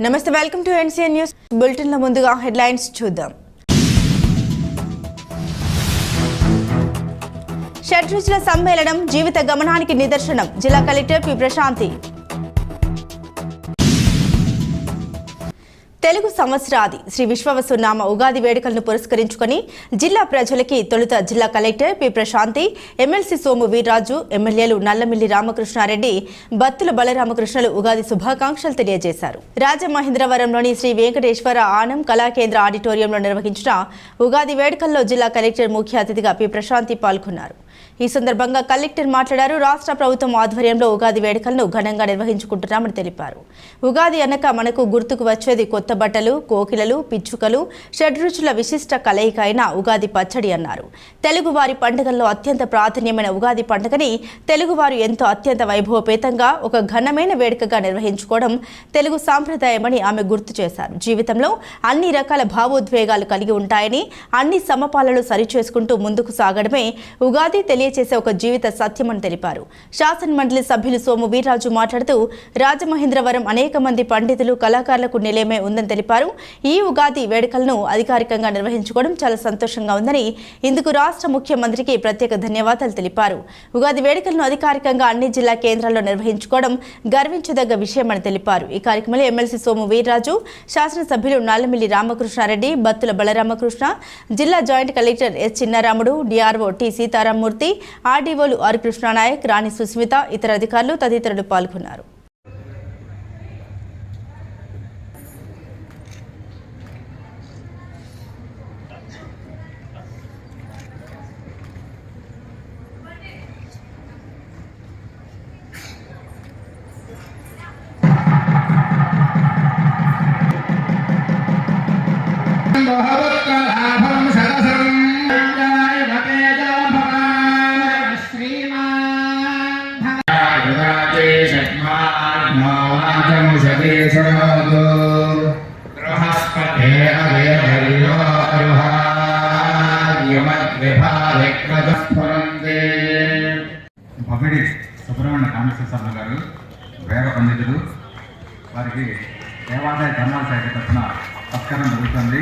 నమస్తే welcome to NCN news బులెటిన్లో ముందుగా హెడ్లైన్స్ చూద్దాం. షడ్రుచుల సమ్మేళనం జీవిత గమనానికి నిదర్శనం. జిల్లా కలెక్టర్ పి. ప్రశాంతి. తెలుగు సంవత్సరాది శ్రీ విశ్వవసునామ ఉగాది వేడుకలను పురస్కరించుకొని జిల్లా ప్రజలకి తొలుత జిల్లా collector P Prashanti MLC Somu Veerraju ఎమ్మెల్యేలు నల్లమిల్లి రామకృష్ణారెడ్డి బత్తుల బలరామకృష్ణలు ఉగాది శుభాకాంక్షలు తెలియజేశారు. రాజమహేంద్రవరంలోని శ్రీ వెంకటేశ్వర ఆనం కళాకేంద్ర ఆడిటోరియంలో నిర్వహించిన ఉగాది వేడుకల్లో జిల్లా కలెక్టర్ ముఖ్య అతిథిగా పి ప్రశాంతి పాల్గొన్నారు. ఈ సందర్భంగా కలెక్టర్ మాట్లాడారు. రాష్ట్ర ప్రభుత్వం ఆధ్వర్యంలో ఉగాది వేడుకలను ఘనంగా నిర్వహించుకుంటున్నామని తెలిపారు. ఉగాది అనక మనకు గుర్తుకు వచ్చేది కొత్త బట్టలు కోకిలలు పిచ్చుకలు షడ్రుచుల విశిష్ట కలయిక అయిన ఉగాది పచ్చడి అన్నారు. తెలుగువారి పండుగల్లో అత్యంత ప్రాధాన్యమైన ఉగాది పండుగని తెలుగువారు ఎంతో అత్యంత వైభవపేతంగా ఒక ఘనమైన వేడుకగా నిర్వహించుకోవడం తెలుగు సాంప్రదాయమని ఆమె గుర్తు చేశారు. జీవితంలో అన్ని రకాల భావోద్వేగాలు కలిగి ఉంటాయని అన్ని సమపాలలు సరిచేసుకుంటూ ముందుకు సాగడమే ఉగాది తెలియచేసే ఒక జీవిత సత్యమని తెలిపారు. శాసన మండలి సభ్యులు సోము వీర్రాజు మాట్లాడుతూ రాజమహేంద్రవరం అనేక మంది పండితులు కళాకారులకు నిలయమే ఉందని తెలిపారు. ఈ ఉగాది వేడుకలను అధికారికంగా నిర్వహించుకోవడం చాలా సంతోషంగా ఉందని ఇందుకు రాష్ట్ర ముఖ్యమంత్రికి ప్రత్యేక ధన్యవాదాలు తెలిపారు. ఉగాది వేడుకలను అధికారికంగా అన్ని జిల్లా కేంద్రాల్లో నిర్వహించుకోవడం గర్వించదగ్గ విషయమని తెలిపారు. ఈ కార్యక్రమంలో ఎమ్మెల్సీ సోము వీర్రాజు శాసనసభ్యులు నల్లమిల్లి రామకృష్ణారెడ్డి బత్తుల బలరామకృష్ణ జిల్లా joint collector S Chinnaramudu DRO T Seetharamamurthy ఆర్డీఓలు R Krishna Nayak Rani Susmitha ఇతర అధికారులు తదితరులు పాల్గొన్నారు. భగవత్కలాభం సరసం బృహస్పతే అవేధర్యో అరుహార్యమద్విభావిక్రదస్ఫురంతే బొమ్మిడి సుబ్రహ్మణ్య కామేశ్వర శర్మ గారు వేద పండితులు వారికి దేవాదాయ ధర్మాల శాఖ తరఫున సత్కారం జరుగుతుంది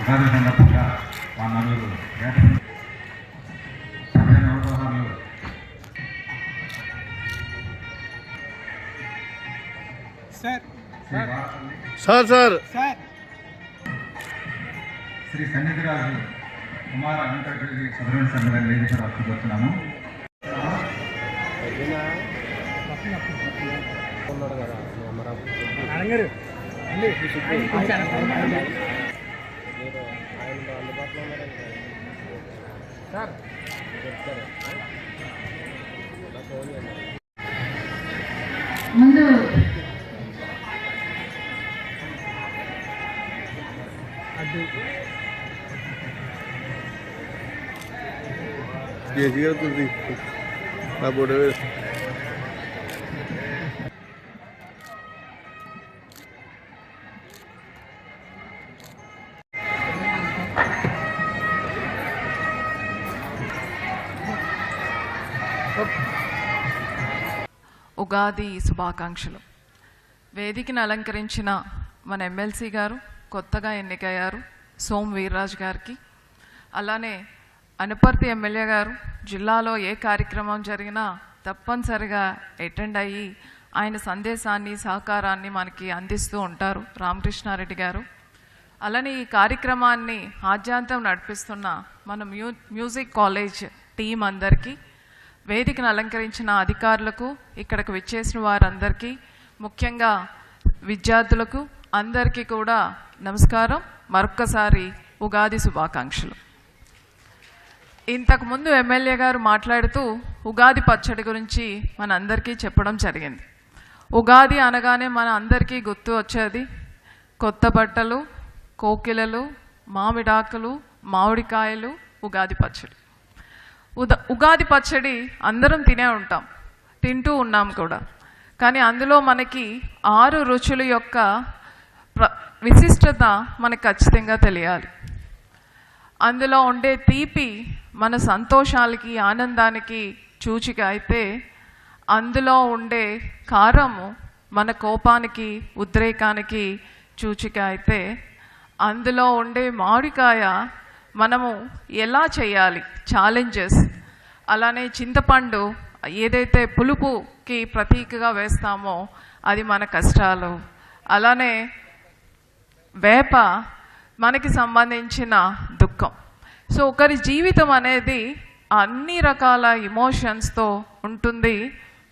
ఉగాది సందర్భంగా మా నలుగురు వేద sir. Sir. Sir sir. Shri Sannidhiraju Kumara Venkata Reddy Subrahmanya Sharma గారి వేదిక రాసుకొస్తున్నాము అనంగారు అండి సార్. ముందు నా ఉగాది శుభాకాంక్షలు. వేదికను అలంకరించిన మన ఎమ్మెల్సీ గారు కొత్తగా ఎన్నికయ్యారు సోమ్ వీర్రాజ్ గారికి. అలానే అనపర్తి ఎమ్మెల్యే గారు జిల్లాలో ఏ కార్యక్రమం జరిగినా తప్పనిసరిగా అటెండ్ అయ్యి ఆయన సందేశాన్ని సహకారాన్ని మనకి అందిస్తూ ఉంటారు రామకృష్ణారెడ్డి గారు. అలానే ఈ కార్యక్రమాన్ని ఆద్యాంతం నడిపిస్తున్న మన మ్యూ మ్యూజిక్ కాలేజ్ టీం అందరికీ వేదికను అలంకరించిన అధికారులకు ఇక్కడికి విచ్చేసిన వారందరికీ ముఖ్యంగా విద్యార్థులకు అందరికీ కూడా నమస్కారం. మరొక్కసారి ఉగాది శుభాకాంక్షలు. ఇంతకుముందు ఎమ్మెల్యే గారు మాట్లాడుతూ ఉగాది పచ్చడి గురించి మన అందరికీ చెప్పడం జరిగింది. ఉగాది అనగానే మన అందరికీ గుర్తు వచ్చేది కొత్త బట్టలు కోకిలలు మామిడాకులు మామిడికాయలు ఉగాది పచ్చడి. ఉగాది పచ్చడి అందరం తినే ఉంటాం తింటూ ఉన్నాం కూడా. కానీ అందులో మనకి ఆరు రుచుల యొక్క విశిష్టత మనకు ఖచ్చితంగా తెలియాలి. అందులో ఉండే తీపి మన సంతోషాలకి ఆనందానికి చూచిక అయితే అందులో ఉండే కారము మన కోపానికి ఉద్రేకానికి చూచిక అయితే అందులో ఉండే మామిడికాయ మనము ఎలా చేయాలి? ఛాలెంజెస్ అలానే చింతపండు ఏదైతే పులుపుకి ప్రతీకగా వేస్తామో అది మన కష్టాలు. అలానే వేప మనకి సంబంధించిన దుఃఖం. సో ఒకరి జీవితం అనేది అన్ని రకాల ఇమోషన్స్తో ఉంటుంది.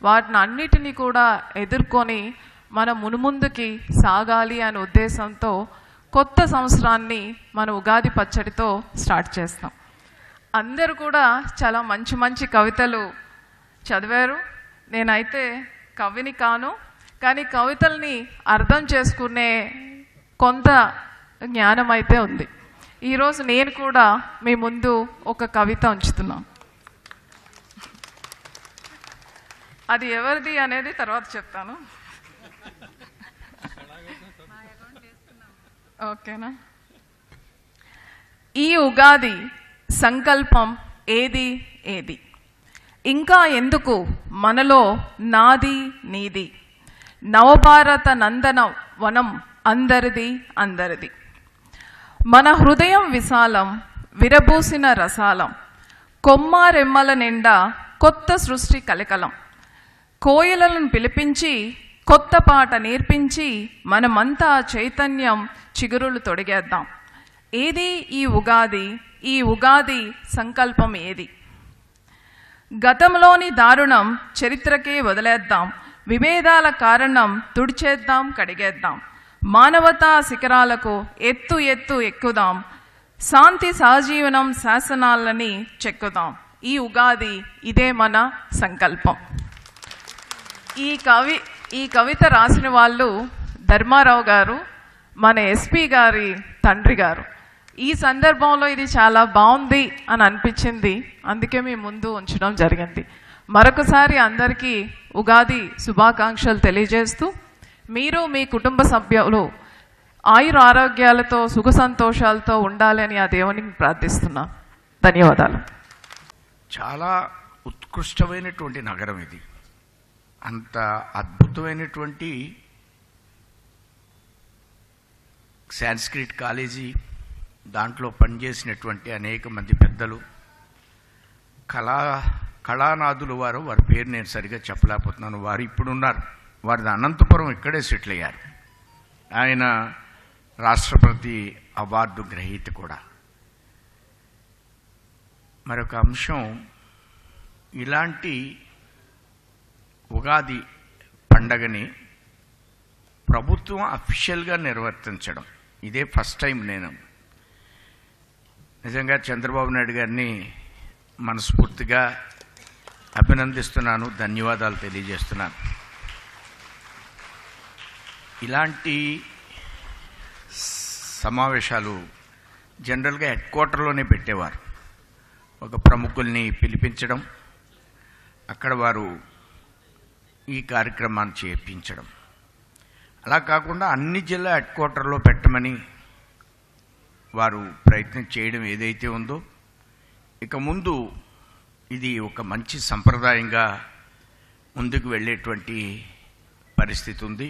వాటిని అన్నిటినీ కూడా ఎదుర్కొని మనం మునుముందుకి సాగాలి అనే ఉద్దేశంతో కొత్త సంవత్సరాన్ని మన ఉగాది పచ్చడితో స్టార్ట్ చేస్తాం. అందరూ కూడా చాలా మంచి మంచి కవితలు చదివారు. నేనైతే కవిని కాను కానీ కవితల్ని అర్థం చేసుకునే కొంత జ్ఞానం అయితే ఉంది. ఈరోజు నేను కూడా మీ ముందు ఒక కవిత ఉంచుతున్నాను. అది ఎవరిది అనేది తర్వాత చెప్తాను. ఓకేనా? ఈ ఉగాది సంకల్పం ఏది ఏది? ఇంకా ఎందుకు మనలో నాది నీది? నవభారత నందన వనం అందరిది అందరిది. మన హృదయం విశాలం విరబూసిన రసాలం కొమ్మారెమ్మల నిండా కొత్త సృష్టి కలకలం. కోయిలను పిలిపించి కొత్త పాట నేర్పించి మనమంతా చైతన్యం చిగురులు తొడిగేద్దాం. ఏది ఈ ఉగాది? ఈ ఉగాది సంకల్పం ఏది? గతంలోని దారుణం చరిత్రకే వదిలేద్దాం. విభేదాల కారణం తుడిచేద్దాం కడిగేద్దాం. మానవతా శిఖరాలకు ఎత్తు ఎత్తు ఎక్కుదాం. శాంతి సహజీవనం శాసనాలని చెక్కుదాం. ఈ ఉగాది ఇదే మన సంకల్పం. ఈ కవి ఈ కవిత రాసిన వాళ్ళు ధర్మారావు గారు మన ఎస్పి గారి తండ్రి గారు. ఈ సందర్భంలో ఇది చాలా బాగుంది అని అనిపించింది. అందుకే మీ ముందు ఉంచడం జరిగింది. మరొకసారి అందరికీ ఉగాది శుభాకాంక్షలు తెలియజేస్తూ మీరు మీ కుటుంబ సభ్యులు ఆయుర ఆరోగ్యాలతో సుఖ సంతోషాలతో ఉండాలని ఆ దేవునికి ప్రార్థిస్తున్నా. ధన్యవాదాలు. చాలా ఉత్కృష్టమైనటువంటి నగరం ఇది. అంత అద్భుతమైనటువంటి సాంస్క్రిట్ కాలేజీ దాంట్లో పనిచేసినటువంటి అనేక మంది పెద్దలు కళా కళానాథులు వారు వారి పేరు నేను సరిగా చెప్పలేకపోతున్నాను వారు ఇప్పుడున్నారు. వారిది అనంతపురం ఇక్కడే సెటిల్ అయ్యారు ఆయన రాష్ట్రపతి అవార్డు గ్రహీత కూడా. మరొక అంశం ఇలాంటి ఉగాది పండగని ప్రభుత్వం అఫీషియల్గా నిర్వర్తించడం. ఇదే ఫస్ట్ టైం నేను. నిజంగా చంద్రబాబు నాయుడు గారిని మనస్ఫూర్తిగా అభినందిస్తున్నాను ధన్యవాదాలు తెలియజేస్తున్నాను. ఇలాంటి సమావేశాలు జనరల్గా హెడ్ క్వార్టర్లోనే పెట్టేవారు. ఒక ప్రముఖుల్ని పిలిపించడం అక్కడ వారు ఈ కార్యక్రమాన్ని చేపించడం. అలా కాకుండా అన్ని జిల్లా హెడ్ క్వార్టర్లో పెట్టమని వారు ప్రయత్నం చేయడం ఏదైతే ఉందో ఇక ముందు ఇది ఒక మంచి సంప్రదాయంగా ముందుకు వెళ్ళేటువంటి పరిస్థితి ఉంది.